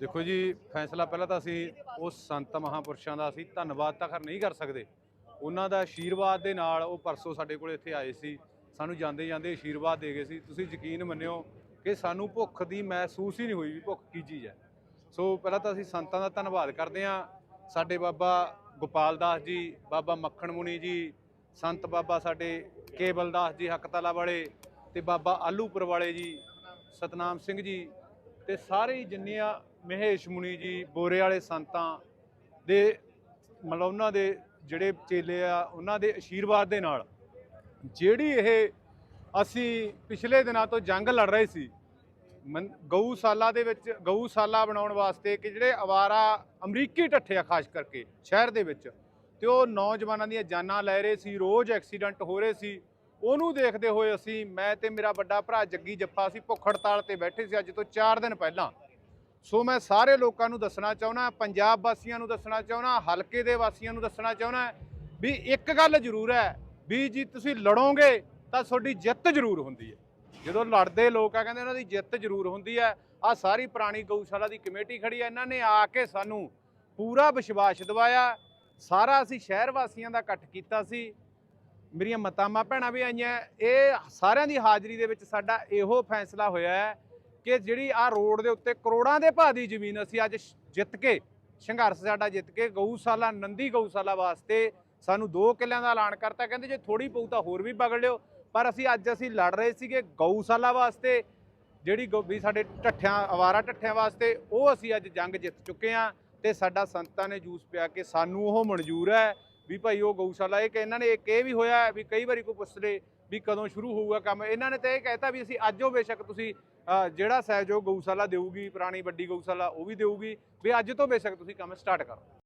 ਦੇਖੋ ਜੀ, ਫੈਸਲਾ ਪਹਿਲਾਂ ਤਾਂ ਅਸੀਂ ਉਸ ਸੰਤ ਮਹਾਪੁਰਸ਼ਾਂ ਦਾ ਅਸੀਂ ਧੰਨਵਾਦ ਤਾਂ ਖਰ ਨਹੀਂ ਕਰ ਸਕਦੇ। ਉਹਨਾਂ ਦਾ ਆਸ਼ੀਰਵਾਦ ਦੇ ਨਾਲ ਉਹ ਪਰਸੋਂ ਸਾਡੇ ਕੋਲ ਇੱਥੇ ਆਏ ਸੀ। ਸਾਨੂੰ ਜਾਂਦੇ ਜਾਂਦੇ ਆਸ਼ੀਰਵਾਦ ਦੇ ਗਏ ਸੀ। ਤੁਸੀਂ ਯਕੀਨ ਮੰਨਿਓ ਕਿ ਸਾਨੂੰ ਭੁੱਖ ਦੀ ਮਹਿਸੂਸ ਹੀ ਨਹੀਂ ਹੋਈ ਵੀ ਭੁੱਖ ਕੀ ਚੀਜ਼ ਹੈ। ਸੋ ਪਹਿਲਾਂ ਤਾਂ ਅਸੀਂ ਸੰਤਾਂ ਦਾ ਧੰਨਵਾਦ ਕਰਦੇ ਹਾਂ। ਸਾਡੇ ਬਾਬਾ ਗੋਪਾਲ ਦਾਸ ਜੀ, ਬਾਬਾ ਮੱਖਣ ਮੁਨੀ ਜੀ, ਸੰਤ ਬਾਬਾ ਸਾਡੇ ਕੇਵਲ ਦਾਸ ਜੀ ਹਕਤਲਾ ਵਾਲੇ ਤੇ ਬਾਬਾ ਆਲੂਪੁਰ ਵਾਲੇ ਜੀ, ਸਤਨਾਮ ਸਿੰਘ ਜੀ ਤੇ ਸਾਰੇ ਹੀ ਜਿੰਨੇ ਆ ਮਹੇਸ਼ ਮੁਨੀ ਜੀ, ਬੋਰੇ ਵਾਲੇ ਸੰਤਾਂ ਦੇ, ਮਤਲਬ ਉਹਨਾਂ ਦੇ ਜਿਹੜੇ ਚੇਲੇ ਆ, ਉਹਨਾਂ ਦੇ ਆਸ਼ੀਰਵਾਦ ਦੇ ਨਾਲ ਜਿਹੜੀ ਇਹ ਅਸੀਂ ਪਿਛਲੇ ਦਿਨਾਂ ਤੋਂ ਜੰਗ ਲੜ ਰਹੇ ਸੀ, ਮਨ- ਗਊਸ਼ਾਲਾ ਦੇ ਵਿੱਚ ਗਊਸ਼ਾਲਾ ਬਣਾਉਣ ਵਾਸਤੇ ਕਿ ਜਿਹੜੇ ਅਵਾਰਾ ਅਮਰੀਕੀ ਢੱਠੇ ਆ ਖਾਸ ਕਰਕੇ ਸ਼ਹਿਰ ਦੇ ਵਿੱਚ, ਤੇ ਉਹ ਨੌਜਵਾਨਾਂ ਦੀਆਂ ਜਾਨਾਂ ਲੈ ਰਹੇ ਸੀ, ਰੋਜ਼ ਐਕਸੀਡੈਂਟ ਹੋ ਰਹੇ ਸੀ ਉਹਨੂੰ ਦੇਖਦੇ ਹੋਏ ਅਸੀਂ, ਮੈਂ ਤੇ ਮੇਰਾ ਵੱਡਾ ਭਰਾ ਜੱਗੀ ਜੱਫਾ ਸੀ ਭੁੱਖ ਹੜਤਾਲ ਤੇ ਬੈਠੇ ਸੀ ਅੱਜ ਤੋਂ 4 ਦਿਨ ਪਹਿਲਾਂ। ਸੋ ਮੈਂ ਸਾਰੇ ਲੋਕਾਂ ਨੂੰ ਦੱਸਣਾ ਚਾਹੁੰਦਾ, ਪੰਜਾਬ ਵਾਸੀਆਂ ਨੂੰ ਦੱਸਣਾ ਚਾਹੁੰਦਾ, ਹਲਕੇ ਦੇ ਵਾਸੀਆਂ ਨੂੰ ਦੱਸਣਾ ਚਾਹੁੰਦਾ ਵੀ ਇੱਕ ਗੱਲ ਜ਼ਰੂਰ ਹੈ ਵੀ ਜੀ ਤੁਸੀਂ ਲੜੋਗੇ ਤਾਂ ਤੁਹਾਡੀ ਜਿੱਤ ਜ਼ਰੂਰ ਹੁੰਦੀ ਹੈ। ਜਦੋਂ ਲੜਦੇ ਲੋਕ ਆ, ਕਹਿੰਦੇ ਉਹਨਾਂ ਦੀ ਜਿੱਤ ਜ਼ਰੂਰ ਹੁੰਦੀ ਹੈ। ਆ ਸਾਰੀ ਪੁਰਾਣੀ ਗਊਸ਼ਾਲਾ ਦੀ ਕਮੇਟੀ ਖੜੀ ਹੈ, ਇਹਨਾਂ ਨੇ ਆ ਕੇ ਸਾਨੂੰ ਪੂਰਾ ਵਿਸ਼ਵਾਸ ਦਿਵਾਇਆ। ਸਾਰਾ ਅਸੀਂ ਸ਼ਹਿਰ ਵਾਸੀਆਂ ਦਾ ਇਕੱਠ ਕੀਤਾ ਸੀ। ਮੇਰੀਆਂ ਮਤਾਮਾ ਭੈਣਾਂ ਵੀ ਆਈਆਂ। ਇਹ ਸਾਰਿਆਂ ਦੀ ਹਾਜ਼ਰੀ ਦੇ ਵਿੱਚ ਸਾਡਾ ਇਹੋ ਫੈਸਲਾ ਹੋਇਆ ਹੈ ਕਿ ਜਿਹੜੀ ਆ ਰੋਡ ਦੇ ਉੱਤੇ ਕਰੋੜਾਂ ਦੇ ਭਾਅ ਦੀ ਜ਼ਮੀਨ ਅਸੀਂ ਅੱਜ ਸ਼- ਜਿੱਤ ਕੇ, ਸੰਘਰਸ਼ ਸਾਡਾ ਜਿੱਤ ਕੇ, ਗਊਸ਼ਾਲਾ, ਨੰਦੀ ਗਊਸ਼ਾਲਾ ਵਾਸਤੇ ਸਾਨੂੰ 2 ਕਿੱਲਿਆਂ ਦਾ ਐਲਾਨ ਕਰਤਾ। ਕਹਿੰਦੇ ਜੇ ਥੋੜੀ ਪਊ ਤਾਂ ਹੋਰ ਵੀ ਬਗੜ ਲਿਓ। ਪਰ ਅਸੀਂ ਅੱਜ ਅਸੀਂ ਲੜ ਰਹੇ ਸੀਗੇ ਗਊਸ਼ਾਲਾ ਵਾਸਤੇ, ਜਿਹੜੀ ਗਊ- ਵੀ ਸਾਡੇ ਢੱਠਿਆਂ, ਅਵਾਰਾ ਢੱਠਿਆਂ ਵਾਸਤੇ, ਉਹ ਅਸੀਂ ਅੱਜ ਜੰਗ ਜਿੱਤ ਚੁੱਕੇ ਆ ਤੇ ਸਾਡਾ ਸੰਤਾਂ ਨੇ ਜੂਸ ਪਿਆ ਕਿ ਸਾਨੂੰ ਉਹ ਮਨਜ਼ੂਰ ਹੈ। ਵੀ ਭਾਈ ਉਹ ਗਊਸ਼ਾਲਾ, ਇਹ ਕਿ ਇਹਨਾਂ ਨੇ ਇੱਕ ਇਹ ਵੀ ਹੋਇਆ ਵੀ ਕਈ ਵਾਰੀ ਕੋਈ ਪੁੱਛਦੇ ਵੀ ਕਦੋਂ ਸ਼ੁਰੂ ਹੋਊਗਾ ਕੰਮ। ਇਹਨਾਂ ਨੇ ਤਾਂ ਇਹ ਕਹਿਤਾ ਵੀ ਅਸੀਂ ਅੱਜ ਉਹ ਬੇਸ਼ੱਕ ਤੁਸੀਂ ਜਿਹੜਾ ਸਹਿਯੋਗ ਗਊਸ਼ਾਲਾ ਦੇਊਗੀ, ਪੁਰਾਣੀ ਵੱਡੀ ਗਊਸ਼ਾਲਾ ਉਹ ਵੀ ਦੇਊਗੀ, ਵੀ ਅੱਜ ਤੋਂ ਬੇਸ਼ੱਕ ਤੁਸੀਂ ਕੰਮ ਸਟਾਰਟ ਕਰੋ।